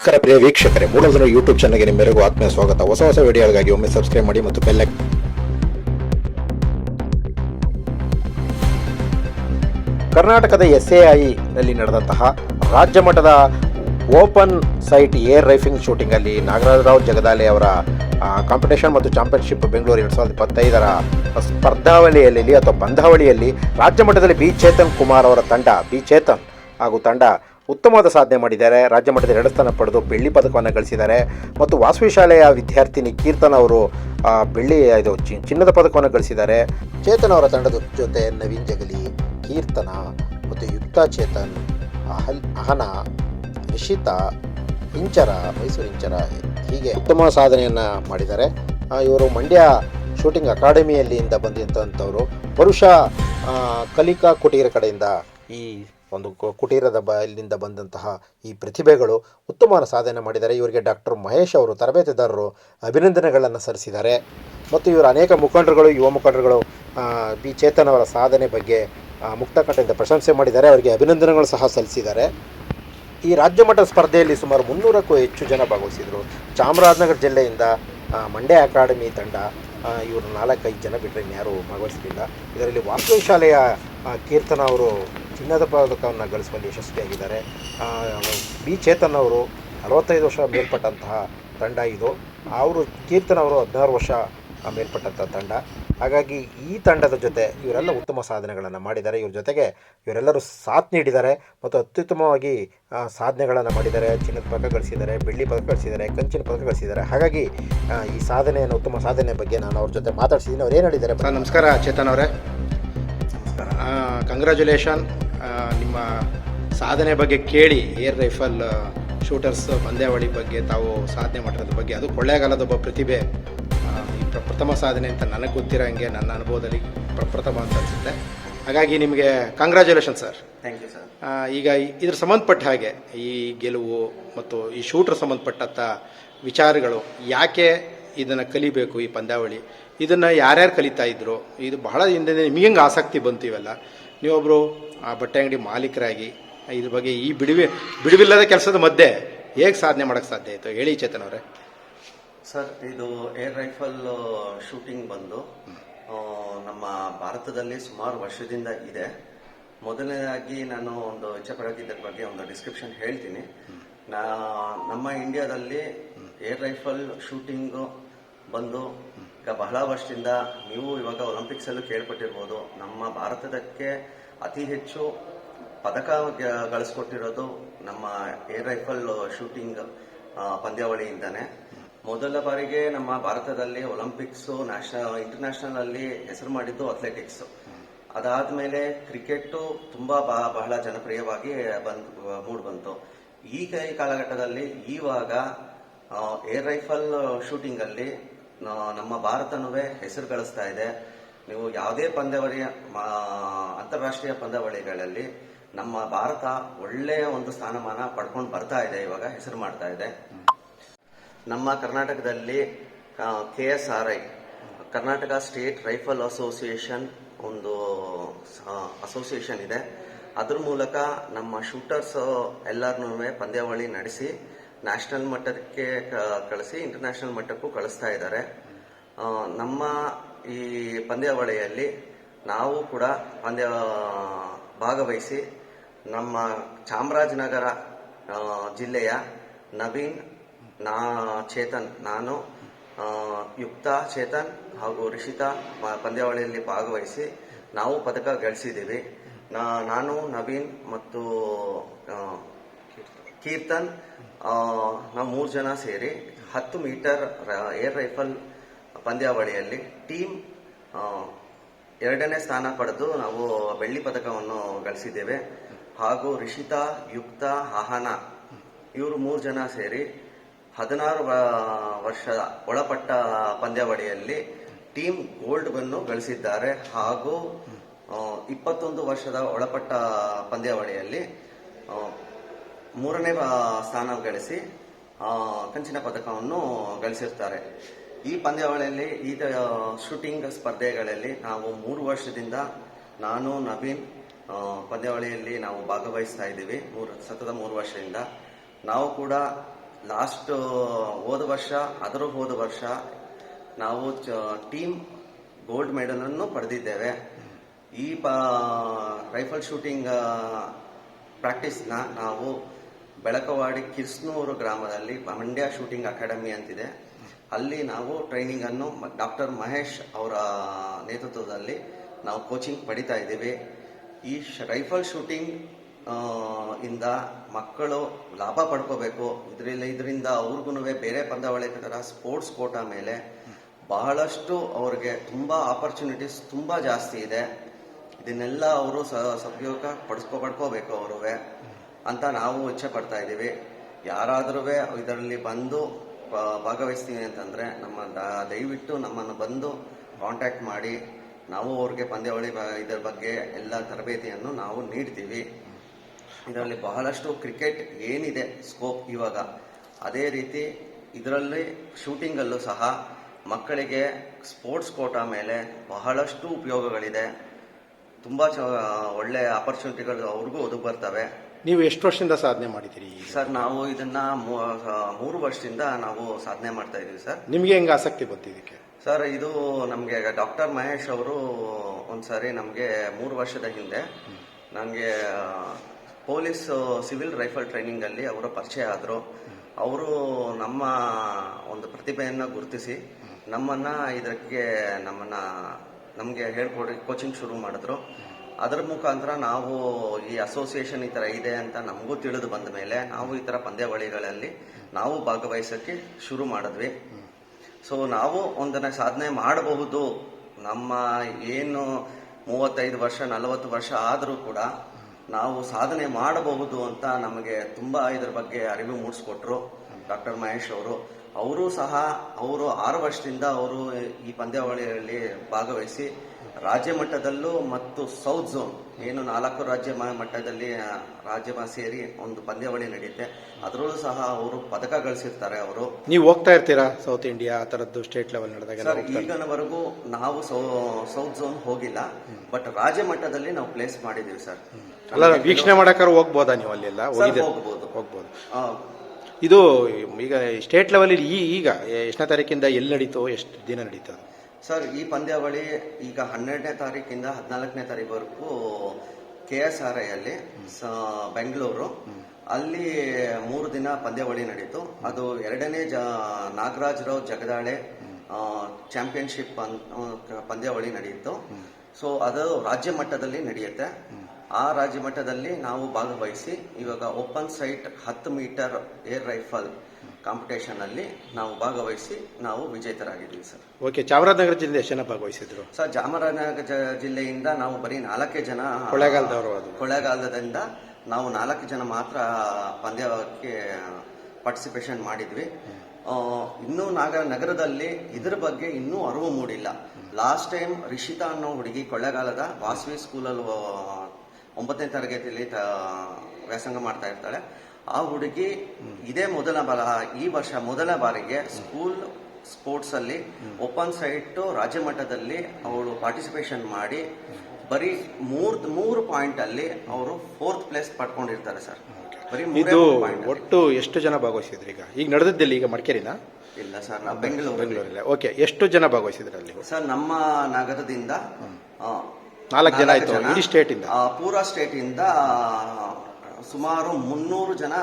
ನಮಸ್ಕಾರ ಪ್ರಿಯ ವೀಕ್ಷಕರೇ ಮೂಲಧನ ಯೂಟ್ಯೂಬ್ ಚಾನಲ್ಗೆ ನಿಮ್ಮೆಲ್ಲರಿಗೂ ಆತ್ಮೀಯ ಸ್ವಾಗತ. ಹೊಸ ಹೊಸ ವಿಡಿಯೋಗಳಿಗಾಗಿ ಒಮ್ಮೆ ಸಬ್ಸ್ಕ್ರೈಬ್ ಮಾಡಿ ಮತ್ತು ಬೆಲ್ಲ ಕರ್ನಾಟಕದ ಎಸ್ ಎ ನಲ್ಲಿ ನಡೆದಂತಹ ರಾಜ್ಯ ಮಟ್ಟದ ಓಪನ್ ಸೈಟ್ ಏರ್ ರೈಫಿಂಗ್ ಶೂಟಿಂಗಲ್ಲಿ ನಾಗರಾಜರಾವ್ ಜಗದಾಲೆ ಅವರ ಕಾಂಪಿಟೇಷನ್ ಮತ್ತು ಚಾಂಪಿಯನ್ಶಿಪ್ ಬೆಂಗಳೂರು ಎರಡು ಸಾವಿರದ ಇಪ್ಪತ್ತೈದರ ಸ್ಪರ್ಧಾವಳಿಯಲ್ಲಿ, ಅಥವಾ ಬಂದಾವಳಿಯಲ್ಲಿ ರಾಜ್ಯ ಮಟ್ಟದಲ್ಲಿ ಬಿ ಚೇತನ್ ಕುಮಾರ್ ಅವರ ತಂಡ, ಬಿ ಚೇತನ್ ಹಾಗೂ ತಂಡ ಉತ್ತಮವಾದ ಸಾಧನೆ ಮಾಡಿದ್ದಾರೆ. ರಾಜ್ಯ ಮಟ್ಟದ ಎರಡು ಸ್ಥಾನ ಪಡೆದು ಬೆಳ್ಳಿ ಪದಕವನ್ನು ಗಳಿಸಿದ್ದಾರೆ. ಮತ್ತು ವಾಸವಿ ಶಾಲೆಯ ವಿದ್ಯಾರ್ಥಿನಿ ಕೀರ್ತನ್ ಅವರು ಬೆಳ್ಳಿ, ಇದು ಚಿನ್ನದ ಪದಕವನ್ನು ಗಳಿಸಿದ್ದಾರೆ. ಚೇತನ್ ಅವರ ತಂಡದ ಜೊತೆ ನವೀನ್ ಜಗಲಿ, ಕೀರ್ತನ ಮತ್ತು ಯುಕ್ತ ಚೇತನ್, ಅಹಲ್, ಅಹನ ರಿಷಿತಾ ಇಂಚರ, ಮೈಸೂರು ಇಂಚರ ಹೀಗೆ ಉತ್ತಮ ಸಾಧನೆಯನ್ನು ಮಾಡಿದ್ದಾರೆ. ಇವರು ಮಂಡ್ಯ ಶೂಟಿಂಗ್ ಅಕಾಡೆಮಿಯಲ್ಲಿಂದ ಬಂದಿದ್ದಂಥವರು. ಪುರುಷ ಕಲಿಕಾ ಕುಟೀರ ಕಡೆಯಿಂದ ಈ ಒಂದು ಕುಟೀರದ ಬ, ಇಲ್ಲಿಂದ ಬಂದಂತಹ ಈ ಪ್ರತಿಭೆಗಳು ಉತ್ತಮವಾದ ಸಾಧನೆ ಮಾಡಿದ್ದಾರೆ. ಇವರಿಗೆ ಡಾಕ್ಟರ್ ಮಹೇಶ್ ಅವರು ತರಬೇತಿದಾರರು ಅಭಿನಂದನೆಗಳನ್ನು ಸಲ್ಲಿಸಿದ್ದಾರೆ. ಮತ್ತು ಇವರು ಅನೇಕ ಮುಖಂಡರುಗಳು, ಯುವ ಮುಖಂಡರುಗಳು ಬಿ ಚೇತನ್ ಅವರ ಸಾಧನೆ ಬಗ್ಗೆ ಮುಕ್ತಕಂಠದಿಂದ ಪ್ರಶಂಸೆ ಮಾಡಿದ್ದಾರೆ. ಅವರಿಗೆ ಅಭಿನಂದನೆಗಳು ಸಹ ಸಲ್ಲಿಸಿದ್ದಾರೆ. ಈ ರಾಜ್ಯ ಮಟ್ಟದ ಸ್ಪರ್ಧೆಯಲ್ಲಿ ಸುಮಾರು ಮುನ್ನೂರಕ್ಕೂ ಹೆಚ್ಚು ಜನ ಭಾಗವಹಿಸಿದರು. ಚಾಮರಾಜನಗರ ಜಿಲ್ಲೆಯಿಂದ ಮಂಡ್ಯ ಅಕಾಡೆಮಿ ತಂಡ ಇವರು ನಾಲ್ಕೈದು ಜನ ಬಿಟ್ಟರೆ ಇನ್ಯಾರು ಭಾಗವಹಿಸಲಿಲ್ಲ. ಇದರಲ್ಲಿ ವಾಸ್ತುಶಾಲೆಯ ಕೀರ್ತನ ಅವರು ಚಿನ್ನದ ಪದಕವನ್ನು ಗಳಿಸುವಲ್ಲಿ ಯಶಸ್ವಿಯಾಗಿದ್ದಾರೆ. ಬಿ. ಚೇತನ್ ಅವರು ಅರವತ್ತೈದು ವರ್ಷ ಮೇಲ್ಪಟ್ಟಂತಹ ತಂಡ ಇದು. ಅವರು ಕೀರ್ತನ ಅವರು ಹದಿನಾರು ವರ್ಷ ಮೇಲ್ಪಟ್ಟಂಥ ತಂಡ. ಹಾಗಾಗಿ ಈ ತಂಡದ ಜೊತೆ ಇವರೆಲ್ಲ ಉತ್ತಮ ಸಾಧನೆಗಳನ್ನು ಮಾಡಿದ್ದಾರೆ. ಇವ್ರ ಜೊತೆಗೆ ಇವರೆಲ್ಲರೂ ಸಾಥ್ ನೀಡಿದ್ದಾರೆ ಮತ್ತು ಅತ್ಯುತ್ತಮವಾಗಿ ಸಾಧನೆಗಳನ್ನು ಮಾಡಿದ್ದಾರೆ. ಚಿನ್ನದ ಪದಕ ಗಳಿಸಿದ್ದಾರೆ, ಬೆಳ್ಳಿ ಪದಕ ಗಳಿಸಿದ್ದಾರೆ, ಕಂಚಿನ ಪದಕ ಗಳಿಸಿದ್ದಾರೆ. ಹಾಗಾಗಿ ಈ ಸಾಧನೆಯನ್ನು, ಉತ್ತಮ ಸಾಧನೆ ಬಗ್ಗೆ ನಾನು ಅವ್ರ ಜೊತೆ ಮಾತಾಡ್ಸಿದ್ದೀನಿ. ಅವ್ರು ಏನು ಹೇಳಿದ್ದಾರೆ? ನಮಸ್ಕಾರ. ಚೇತನ್ ಅವರೇ. ಕಂಗ್ರ್ಯಾಚುಲೇಷನ್ ನಿಮ್ಮ ಸಾಧನೆ ಬಗ್ಗೆ ಕೇಳಿ ಏರ್ ರೈಫಲ್ ಶೂಟರ್ಸ್ ಪಂದ್ಯಾವಳಿ ಬಗ್ಗೆ ತಾವು ಸಾಧನೆ ಮಾಡಿರೋದ್ರ ಬಗ್ಗೆ. ಅದು ಕೊಳ್ಳೇಗಾಲದ ಒಬ್ಬ ಪ್ರತಿಭೆ. ಈ ಪ್ರ- ಪ್ರಥಮ ಸಾಧನೆ ಅಂತ ನನಗೆ ಗೊತ್ತಿರೋ ಹಂಗೆ ನನ್ನ ಅನುಭವದಲ್ಲಿ ಪ್ರಪ್ರಥಮ ಅಂತ ಅನಿಸುತ್ತೆ. ಹಾಗಾಗಿ ನಿಮಗೆ congratulation sir thank you sir ಈಗ ಇದ್ರ ಸಂಬಂಧಪಟ್ಟ ಹಾಗೆ ಈ ಗೆಲುವು ಮತ್ತು ಈ ಶೂಟರ್ ಸಂಬಂಧಪಟ್ಟಂಥ ವಿಚಾರಗಳು ಯಾಕೆ ಇದನ್ನು ಕಲಿಬೇಕು ಈ ಪಂದ್ಯಾವಳಿ? ಇದನ್ನು ಯಾರ್ಯಾರು ಕಲಿತಾ ಇದ್ರು? ಇದು ಬಹಳ ಹಿಂದೆ ನಿಮಗೆ ಹೆಂಗೆ ಆಸಕ್ತಿ ಬಂತು ಇವೆಲ್ಲ? ನೀವೊಬ್ಬರು ಆ ಬಟ್ಟೆ ಅಂಗಡಿ ಮಾಲೀಕರಾಗಿ ಇದ್ರ ಬಗ್ಗೆ ಈ ಬಿಡುವೆ, ಬಿಡುವಿಲ್ಲದ ಕೆಲಸದ ಮಧ್ಯೆ ಹೇಗೆ ಸಾಧನೆ ಮಾಡೋಕ್ಕೆ ಸಾಧ್ಯ ಆಯಿತು? ಹೇಳಿ ಚೇತನ್ ಅವರೇ. ಸರ್, ಇದು ಏರ್ ರೈಫಲ್ ಶೂಟಿಂಗ್ ಬಂದು ನಮ್ಮ ಭಾರತದಲ್ಲಿ ಸುಮಾರು ವರ್ಷದಿಂದ ಇದೆ. ಮೊದಲನೇದಾಗಿ ನಾನು ಒಂದು ಇಚ್ಛೆ ಪಡೋಕ್ಕಿದ್ರ ಬಗ್ಗೆ ಒಂದು ಡಿಸ್ಕ್ರಿಪ್ಷನ್ ಹೇಳ್ತೀನಿ. ನಾ, ನಮ್ಮ ಇಂಡಿಯಾದಲ್ಲಿ ಏರ್ ರೈಫಲ್ ಶೂಟಿಂಗ್ ಬಂದು ಈಗ ಬಹಳ ವರ್ಷದಿಂದ ನೀವು ಇವಾಗ ಒಲಿಂಪಿಕ್ಸ್ ಅಲ್ಲೂ ಕೇಳ್ಪಟ್ಟಿರ್ಬೋದು. ನಮ್ಮ ಭಾರತದಕ್ಕೆ ಅತಿ ಹೆಚ್ಚು ಪದಕ ಗಳಿಸ್ಕೊಟ್ಟಿರೋದು ನಮ್ಮ ಏರ್ ರೈಫಲ್ ಶೂಟಿಂಗ್ ಪಂದ್ಯಾವಳಿಯಿಂದಾನೆ. ಮೊದಲ ಬಾರಿಗೆ ನಮ್ಮ ಭಾರತದಲ್ಲಿ ಒಲಿಂಪಿಕ್ಸ್ ನ್ಯಾಷನಲ್ ಇಂಟರ್ನ್ಯಾಷನಲ್ ಅಲ್ಲಿ ಹೆಸರು ಮಾಡಿದ್ದು ಅಥ್ಲೆಟಿಕ್ಸ್ ಅದಾದ್ಮೇಲೆ ಕ್ರಿಕೆಟ್ ತುಂಬಾ ಬಹಳ ಜನಪ್ರಿಯವಾಗಿ ಬಂದ್, ಮೂಡ್ ಬಂತು. ಈಗ ಈ ಕಾಲಘಟ್ಟದಲ್ಲಿ ಈವಾಗ ಏರ್ ರೈಫಲ್ ಶೂಟಿಂಗ್ ಅಲ್ಲಿ ನಮ್ಮ ಭಾರತನೂ ಹೆಸರು ಗಳಿಸ್ತಾ ಇದೆ. ನೀವು ಯಾವುದೇ ಪಂದ್ಯಾವಳಿಯ ಅಂತಾರಾಷ್ಟ್ರೀಯ ಪಂದ್ಯಾವಳಿಗಳಲ್ಲಿ ನಮ್ಮ ಭಾರತ ಒಳ್ಳೆಯ ಒಂದು ಸ್ಥಾನಮಾನ ಪಡ್ಕೊಂಡು ಬರ್ತಾ ಇದೆ, ಇವಾಗ ಹೆಸರು ಮಾಡ್ತಾ ಇದೆ. ನಮ್ಮ ಕರ್ನಾಟಕದಲ್ಲಿ K S R I, Karnataka state rifle association ಒಂದು ಅಸೋಸಿಯೇಷನ್ ಇದೆ. ಅದ್ರ ಮೂಲಕ ನಮ್ಮ ಶೂಟರ್ಸ್ ಎಲ್ಲರನ್ನೂ ಪಂದ್ಯಾವಳಿ ನಡೆಸಿ ನ್ಯಾಷನಲ್ ಮಟ್ಟಕ್ಕೆ ಕಳಿಸಿ ಇಂಟರ್ನ್ಯಾಷನಲ್ ಮಟ್ಟಕ್ಕೂ ಕಳಿಸ್ತಾ ಇದ್ದಾರೆ. ನಮ್ಮ ಈ ಪಂದ್ಯಾವಳಿಯಲ್ಲಿ ನಾವು ಕೂಡ ಪಂದ್ಯ, ಭಾಗವಹಿಸಿ ನಮ್ಮ ಚಾಮರಾಜನಗರ ಜಿಲ್ಲೆಯ ನವೀನ್, ನಾ, ಚೇತನ್, ನಾನು ಯುಕ್ತ ಚೇತನ್ ಹಾಗೂ ರಿಷಿತಾ ಪಂದ್ಯಾವಳಿಯಲ್ಲಿ ಭಾಗವಹಿಸಿ ನಾವು ಪದಕ ಗಳಿಸಿದ್ದೀವಿ. ನಾನು, ನವೀನ್ ಮತ್ತು ಕೀರ್ತನ್ ನಾವು ಮೂರು ಜನ ಸೇರಿ ಹತ್ತು ಮೀಟರ್ ಏರ್ ರೈಫಲ್ ಪಂದ್ಯಾವಳಿಯಲ್ಲಿ ಟೀಮ್ ಎರಡನೇ ಸ್ಥಾನ ಪಡೆದು ನಾವು ಬೆಳ್ಳಿ ಪದಕವನ್ನು ಗಳಿಸಿದ್ದೇವೆ. ಹಾಗೂ ರಿಷಿತಾ, ಯುಕ್ತ, ಆಹನ ಇವರು ಮೂರು ಜನ ಸೇರಿ ಹದಿನಾರು ವರ್ಷದ ವರ್ಷ ಒಳಪಟ್ಟ ಪಂದ್ಯಾವಳಿಯಲ್ಲಿ ಟೀಮ್ ಗೋಲ್ಡ್ ಅನ್ನು ಗಳಿಸಿದ್ದಾರೆ. ಹಾಗೂ ಇಪ್ಪತ್ತೊಂದು ವರ್ಷದ ಒಳಪಟ್ಟ ಪಂದ್ಯಾವಳಿಯಲ್ಲಿ ಮೂರನೇ ಸ್ಥಾನ ಗಳಿಸಿ ಕಂಚಿನ ಪದಕವನ್ನು ಗಳಿಸಿರ್ತಾರೆ. ಈ ಪಂದ್ಯಾವಳಿಯಲ್ಲಿ, ಈ ಶೂಟಿಂಗ್ ಸ್ಪರ್ಧೆಗಳಲ್ಲಿ ನಾವು ಮೂರು ವರ್ಷದಿಂದ ನಾನು, ನವೀನ್ ಪಂದ್ಯಾವಳಿಯಲ್ಲಿ ನಾವು ಭಾಗವಹಿಸ್ತಾ ಇದ್ದೀವಿ. ಮೂರು, ಸತತ ಮೂರು ವರ್ಷದಿಂದ. ನಾವು ಕೂಡ ಲಾಸ್ಟ್, ಹೋದ ವರ್ಷ ಅದರ ಹೋದ ವರ್ಷ ನಾವು ಟೀಮ್ ಗೋಲ್ಡ್ ಮೆಡಲ್ ಅನ್ನು ಪಡೆದಿದ್ದೇವೆ. ಈ ಪ, ರೈಫಲ್ ಶೂಟಿಂಗ್ ಪ್ರಾಕ್ಟೀಸ್ನ ನಾವು ಬೆಳಕವಾಡಿ ಕಿರ್ಸ್ನೂರು ಗ್ರಾಮದಲ್ಲಿ ಮಂಡ್ಯ ಶೂಟಿಂಗ್ ಅಕಾಡೆಮಿ ಅಂತಿದೆ. ಅಲ್ಲಿ ನಾವು ಟ್ರೈನಿಂಗ್ ಅನ್ನು ಡಾಕ್ಟರ್ ಮಹೇಶ್ ಅವರ ನೇತೃತ್ವದಲ್ಲಿ ನಾವು ಕೋಚಿಂಗ್ ಪಡಿತಾ ಇದ್ದೀವಿ. ಈ ರೈಫಲ್ ಶೂಟಿಂಗ್ ಇಂದ ಮಕ್ಕಳು ಲಾಭ ಪಡ್ಕೋಬೇಕು. ಇದರಿಂದ ಇದರಿಂದ ಅವ್ರಿಗೂ ಬೇರೆ ಪಂದ್ಯಾವಳಿ ಥರ ಸ್ಪೋರ್ಟ್ಸ್ ಕೋಟ ಮೇಲೆ ಬಹಳಷ್ಟು ಅವ್ರಿಗೆ ತುಂಬ ಆಪರ್ಚುನಿಟೀಸ್ ತುಂಬ ಜಾಸ್ತಿ ಇದೆ. ಇದನ್ನೆಲ್ಲ ಅವರು ಸ ಸದುಪಯೋಗ ಪಡಿಸ್ಕೊ ಪಡ್ಕೋಬೇಕು ಅವರು ಅಂತ ನಾವು ಇಚ್ಛೆ ಪಡ್ತಾ ಇದ್ದೀವಿ. ಯಾರಾದರೂ ಇದರಲ್ಲಿ ಬಂದು ಭಾಗವಹಿಸ್ತೀವಿ ಅಂತಂದರೆ ನಮ್ಮ ದಯವಿಟ್ಟು ನಮ್ಮನ್ನು ಬಂದು ಕಾಂಟ್ಯಾಕ್ಟ್ ಮಾಡಿ, ನಾವು ಅವ್ರಿಗೆ ಪಂದ್ಯಾವಳಿ ಇದರ ಬಗ್ಗೆ ಎಲ್ಲ ತರಬೇತಿಯನ್ನು ನಾವು ನೀಡ್ತೀವಿ. ಇದರಲ್ಲಿ ಬಹಳಷ್ಟು ಕ್ರಿಕೆಟ್ ಏನಿದೆ ಸ್ಕೋಪ್ ಇವಾಗ. ಅದೇ ರೀತಿ ಇದರಲ್ಲಿ ಶೂಟಿಂಗಲ್ಲೂ ಸಹ ಮಕ್ಕಳಿಗೆ ಸ್ಪೋರ್ಟ್ಸ್ ಕೋಟಾ ಮೇಲೆ ಬಹಳಷ್ಟು ಉಪಯೋಗಗಳಿದೆ. ತುಂಬ ಚ ಒಳ್ಳೆಯ ಆಪರ್ಚುನಿಟಿಗಳು ಅವ್ರಿಗೂ ಒದಗಿ ಬರ್ತವೆ ನೀವು ಎಷ್ಟು ವರ್ಷದಿಂದ ಸಾಧನೆ ಮಾಡಿದ್ದೀರಿ ಸರ್ ನಾವು ಇದನ್ನ ಮೂರು ವರ್ಷದಿಂದ ನಾವು ಸಾಧನೆ ಮಾಡ್ತಾ ಇದೀವಿ ಸರ್. ನಿಮ್ಗೆ ಹೆಂಗೆ ಆಸಕ್ತಿ ಬಂತು ಇದಕ್ಕೆ? ಸರ್ ಇದು ನಮಗೆ ಡಾಕ್ಟರ್ ಮಹೇಶ್ ಅವರು ಒಂದ್ಸಾರಿ ನಮಗೆ ಮೂರು ವರ್ಷದ ಹಿಂದೆ ನನಗೆ ಪೊಲೀಸ್ ಸಿವಿಲ್ ರೈಫಲ್ ಟ್ರೈನಿಂಗ್ ಅಲ್ಲಿ ಅವರ ಪರಿಚಯ ಆದರು. ಅವರು ನಮ್ಮ ಒಂದು ಪ್ರತಿಭೆಯನ್ನು ಗುರುತಿಸಿ ನಮ್ಮನ್ನ ಇದಕ್ಕೆ ನಮ್ಮನ್ನ ನಮಗೆ ಹೇಳ್ಕೊಡಿ ಕೋಚಿಂಗ್ ಶುರು ಮಾಡಿದ್ರು. ಅದರ ಮುಖಾಂತರ ನಾವು ಈ ಅಸೋಸಿಯೇಷನ್ ಈ ಥರ ಇದೆ ಅಂತ ನಮಗೂ ತಿಳಿದು ಬಂದ ಮೇಲೆ ನಾವು ಈ ಥರ ಪಂದ್ಯಾವಳಿಗಳಲ್ಲಿ ನಾವು ಭಾಗವಹಿಸೋಕ್ಕೆ ಶುರು ಮಾಡಿದ್ವಿ. ಸೊ ನಾವು ಒಂದನ್ನ ಸಾಧನೆ ಮಾಡಬಹುದು. ನಮ್ಮ ಏನು ಮೂವತ್ತೈದು ವರ್ಷ, ನಲವತ್ತು ವರ್ಷ ಆದರೂ ಕೂಡ ನಾವು ಸಾಧನೆ ಮಾಡಬಹುದು ಅಂತ ನಮಗೆ ತುಂಬ ಇದ್ರ ಬಗ್ಗೆ ಅರಿವು ಮೂಡಿಸ್ಕೊಟ್ರು ಡಾಕ್ಟರ್ ಮಹೇಶ್ ಅವರು. ಅವರು ಸಹ, ಅವರು ಆರು ವರ್ಷದಿಂದ ಅವರು ಈ ಪಂದ್ಯಾವಳಿಯಲ್ಲಿ ಭಾಗವಹಿಸಿ ರಾಜ್ಯ ಮಟ್ಟದಲ್ಲೂ ಮತ್ತು ಸೌತ್ ಝೋನ್ ಏನು ನಾಲ್ಕು ರಾಜ್ಯ ಮಟ್ಟದಲ್ಲಿ ರಾಜ್ಯ ಸೇರಿ ಒಂದು ಪಂದ್ಯಾವಳಿ ನಡೆಯುತ್ತೆ. ಅದರಲ್ಲೂ ಸಹ ಅವರು ಪದಕ ಗಳಿಸಿರ್ತಾರೆ ಅವರು. ನೀವು ಹೋಗ್ತಾ ಇರ್ತೀರಾ ಸೌತ್ ಇಂಡಿಯಾ ಆ ಥರದ್ದು ಸ್ಟೇಟ್ ಲೆವೆಲ್ ನಡೆದಾಗ? ಈಗನವರೆಗೂ ನಾವು ಸೌತ್ ಝೋನ್ ಹೋಗಿಲ್ಲ. ಬಟ್ ರಾಜ್ಯ ಮಟ್ಟದಲ್ಲಿ ನಾವು ಪ್ಲೇಸ್ ಮಾಡಿದೀವಿ ಸರ್. ಅಲ್ಲ ವೀಕ್ಷಣೆ ಮಾಡಕ್ಕಾರು ಹೋಗ್ಬೋದಾ ನೀವು ಅಲ್ಲೆಲ್ಲ? ಹೋಗ್ಬೋದು. ಹೋಗ್ಬೋದು. ಇದು ಈಗ ಸ್ಟೇಟ್ ಲೆವೆಲ್ ಈ ಈಗ ಎಷ್ಟನೇ ತಾರೀಕಿಂದ ಎಲ್ಲಿ ನಡೀತೋ ಎಷ್ಟು ದಿನ ನಡೀತದೆ ಸರ್ ಈ ಪಂದ್ಯಾವಳಿ ಈಗ ಹನ್ನೆರಡನೇ ತಾರೀಕಿಂದ ಹದಿನಾಲ್ಕನೇ ತಾರೀಕುವರೆಗೂ ಕೆ ಎಸ್ ಆರ್ ಐ ಅಲ್ಲಿ ಬೆಂಗಳೂರು. ಅಲ್ಲಿ ಮೂರು ದಿನ ಪಂದ್ಯಾವಳಿ ನಡೀತು. ಅದು ಎರಡನೇ ಜ ನಾಗರಾಜರಾವ್ ಜಗದಾಳೆ ಚಾಂಪಿಯನ್ಶಿಪ್ ಪಂದ್ಯಾವಳಿ ನಡೆಯಿತು ಸೊ ಅದು ರಾಜ್ಯ ಮಟ್ಟದಲ್ಲಿ ನಡೆಯುತ್ತೆ. ಆ ರಾಜ್ಯ ಮಟ್ಟದಲ್ಲಿ ನಾವು ಭಾಗವಹಿಸಿ ಇವಾಗ ಓಪನ್ ಸೈಟ್ ಹತ್ತು ಮೀಟರ್ ಏರ್ ರೈಫಲ್ ಕಾಂಪಿಟೇಷನ್ ಅಲ್ಲಿ ನಾವು ಭಾಗವಹಿಸಿ ನಾವು ವಿಜೇತರಾಗಿದ್ದೀವಿ ಸರ್. ಓಕೆ ಚಾಮರಾಜನಗರ ಜಿಲ್ಲೆ ಎಷ್ಟು ಜನ ಭಾಗವಹಿಸಿದ್ರು. ಸರ್ ಚಾಮರಾಜನಗರ ಜ- ಜಿಲ್ಲೆಯಿಂದ ನಾವು ಬರೀ ನಾಲ್ಕೇ ಜನ ಕೊಳ್ಳೇಗಾಲದವರು ಅದು ಕೊಳ್ಳೇಗಾಲದಿಂದ ನಾವು ನಾಲ್ಕು ಜನ ಮಾತ್ರ ಪಂದ್ಯಕ್ಕೆ ಪಾರ್ಟಿಸಿಪೇಷನ್ ಮಾಡಿದ್ವಿ. ಆ, ಇನ್ನೂ ನಾಗ ನಗರದಲ್ಲಿ ಇದರ ಬಗ್ಗೆ ಇನ್ನೂ ಅರಿವು ಮೂಡಿಲ್ಲ. ಲಾಸ್ಟ್ ಟೈಮ್ ರಿಷಿತಾ ಅನ್ನೋ ಹುಡುಗಿ ಕೊಳ್ಳೇಗಾಲದ ವಾಸವಿ ಸ್ಕೂಲಲ್ಲಿ ಒಂಬತ್ತನೇ ತರಗತಿಯಲ್ಲಿ ತ- ವ್ಯಾಸಂಗ ಮಾಡ್ತಾ ಇರ್ತಾಳೆ. ಆ ಹುಡುಗಿ ಇದೇ ಮೊದಲ ಬಾರ ಈ ವರ್ಷ ಮೊದಲ ಬಾರಿಗೆ ಸ್ಕೂಲ್ ಸ್ಪೋರ್ಟ್ಸ್ ಅಲ್ಲಿ ಓಪನ್ ಸೈಟ್ ರಾಜ್ಯ ಮಟ್ಟದಲ್ಲಿ ಅವಳು ಪಾರ್ಟಿಸಿಪೇಷನ್ ಮಾಡಿ ಬರೀ ಮೂರ್ ಮೂರು ಪಾಯಿಂಟ್ ಅಲ್ಲಿ ಅವರು ಫೋರ್ತ್ ಪ್ಲೇಸ್ ಪಡ್ಕೊಂಡಿರ್ತಾರೆ ಸರ್. ಬರೀ ಮೂರೇ ಇದು ಪಾಯಿಂಟ್ ಒಟ್ಟು ಎಷ್ಟು ಜನ ಭಾಗವಹಿಸಿದ್ರು ಈಗ? ಈಗ ನಡೆದಿದ್ದಲ್ಲಿ ಈಗ ಮಡಿಕೇರಿನ? ಇಲ್ಲ ಸರ್ ನಾವು ಬೆಂಗಳೂರು ಬೆಂಗಳೂರಲ್ಲಿ. ಓಕೆ ಎಷ್ಟು ಜನ ಭಾಗವಹಿಸಿದ್ರು ಅಲ್ಲಿ? ಸರ್ ನಮ್ಮ ನಗರದಿಂದ ಆ, ನಾಲ್ಕು ಜನ ಆಯ್ತು ಇಡೀ ಸ್ಟೇಟ್ ಇಂದ? ಆ, ಪೂರಾ ಸ್ಟೇಟ್ ಇಂದ ಆ, ಸುಮಾರು ಮುನ್ನೂರು ಜನ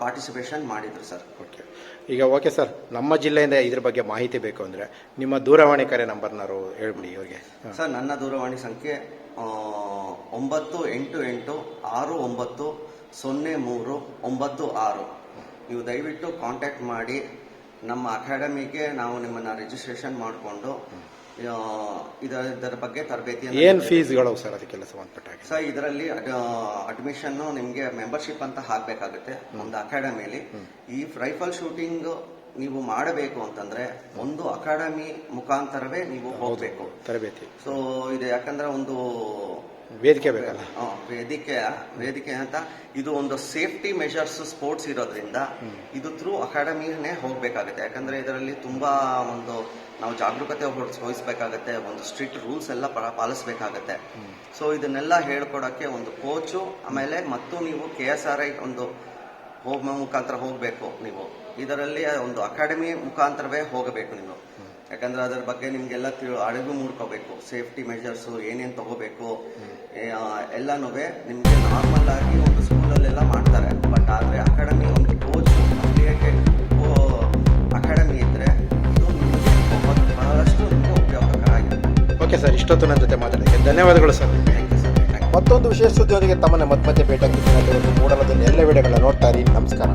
ಪಾರ್ಟಿಸಿಪೇಷನ್ ಮಾಡಿದ್ರು ಸರ್ ಓಕೆ ಈಗ ಓಕೆ ಸರ್ ನಮ್ಮ ಜಿಲ್ಲೆಯಿಂದ ಇದ್ರ ಬಗ್ಗೆ ಮಾಹಿತಿ ಬೇಕು ಅಂದರೆ ನಿಮ್ಮ ದೂರವಾಣಿ ಕರೆ ನಂಬರ್ನವರು ಹೇಳ್ಬಿಡಿ ಇವ್ರಿಗೆ. ಸರ್ ನನ್ನ ದೂರವಾಣಿ ಸಂಖ್ಯೆ ಆ, ಒಂಬತ್ತು ಎಂಟು ಎಂಟು ಆರು ಒಂಬತ್ತು ಸೊನ್ನೆ ಮೂರು ಒಂಬತ್ತು ಆರು. ನೀವು ದಯವಿಟ್ಟು ಕಾಂಟ್ಯಾಕ್ಟ್ ಮಾಡಿ. ನಮ್ಮ ಅಕಾಡೆಮಿಗೆ ನಾವು ನಿಮ್ಮನ್ನು ರಿಜಿಸ್ಟ್ರೇಷನ್ ಮಾಡಿಕೊಂಡು ಇದರ ಇದರ ಬಗ್ಗೆ ತರಬೇತಿ ಏನ್ ಫೀಸ್ಗಳು ಸರ್ ಅದಕ್ಕೆಲ್ಲ ಸಂಬಂಧಪಟ್ಟ ಹಾಗೆ ಸರ್ ಇದರಲ್ಲಿ ಅಡ್ಮಿಷನ್ ನಿಮಗೆ ಮೆಂಬರ್ಶಿಪ್ ಅಂತ ಹಾಕಬೇಕಾಗುತ್ತೆ ಒಂದು ಅಕಾಡೆಮಿಯಲ್ಲಿ ಈ ರೈಫಲ್ ಶೂಟಿಂಗ್ ನೀವು ಮಾಡಬೇಕು ಅಂತಂದ್ರೆ ಒಂದು ಅಕಾಡೆಮಿ ಮುಖಾಂತರವೇ ನೀವು ಹೋಗಬೇಕು. ತರಬೇತಿ. ಸೊ ಇದು ಯಾಕಂದ್ರೆ ಒಂದು ವೇದಿಕೆ ಬೇಕಲ್ಲ? ವೇದಿಕೆ ವೇದಿಕೆ ಅಂತ. ಇದು ಒಂದು ಸೇಫ್ಟಿ ಮೆಷರ್ಸ್ ಸ್ಪೋರ್ಟ್ಸ್ ಇರೋದ್ರಿಂದ ಇದು ಥ್ರೂ ಅಕಾಡೆಮಿನೇ ಹೋಗ್ಬೇಕಾಗುತ್ತೆ. ಯಾಕಂದ್ರೆ ಇದರಲ್ಲಿ ತುಂಬಾ ಒಂದು ನಾವು ಜಾಗರೂಕತೆ ವಹಿಸಬೇಕಾಗತ್ತೆ ಒಂದು ಸ್ಟ್ರಿಕ್ಟ್ ರೂಲ್ಸ್ ಎಲ್ಲ ಪಾಲಿಸಬೇಕಾಗತ್ತೆ. ಸೊ ಇದನ್ನೆಲ್ಲ ಹೇಳ್ಕೊಡಕ್ಕೆ ಒಂದು ಕೋಚು ಆಮೇಲೆ ಮತ್ತು ನೀವು ಕೆ ಎಸ್ ಆರ್ ಐ ಒಂದು ಹೋಗ್ ಮುಖಾಂತರ ಹೋಗಬೇಕು ನೀವು. ಇದರಲ್ಲಿ ಒಂದು ಅಕಾಡೆಮಿ ಮುಖಾಂತರವೇ ಹೋಗಬೇಕು ನೀವು. ಯಾಕಂದ್ರೆ ಅದರ ಬಗ್ಗೆ ನಿಮ್ಗೆಲ್ಲ ತಿಳಿ ಅರಿವು ಮೂಡ್ಕೋಬೇಕು. ಸೇಫ್ಟಿ ಮೆಜರ್ಸು ಏನೇನು ತಗೋಬೇಕು ಎಲ್ಲನೂ ನಿಮಗೆ ನಾರ್ಮಲ್ ಆಗಿ ಒಂದು ಸ್ಕೂಲಲ್ಲೆಲ್ಲ ಮಾಡ್ತಾರೆ. ಬಟ್ ಆದರೆ ಅಕಾಡೆಮಿ ಒಂದು coach affiliated academy okay sir, ಇಷ್ಟೊತ್ತು ನನ್ನ ಜೊತೆ ಮಾತಾಡೋಕ್ಕೆ ಧನ್ಯವಾದಗಳು ಸರ್ ಮತ್ತೊಂದು ವಿಶೇಷ ಸುದ್ದಿಯೊಂದಿಗೆ ತಮ್ಮನ್ನ ಮತ್ತೆ ಮತ್ತೆ ಭೇಟಿಯಾಗ್ತಿದ್ದೀನಿ ಮೂಡಲದಲ್ಲಿ ಎಲ್ಲ ವಿಡಿಯೋಗಳನ್ನ ನೋಡ್ತಾ ಇರಿ ನಮಸ್ಕಾರ.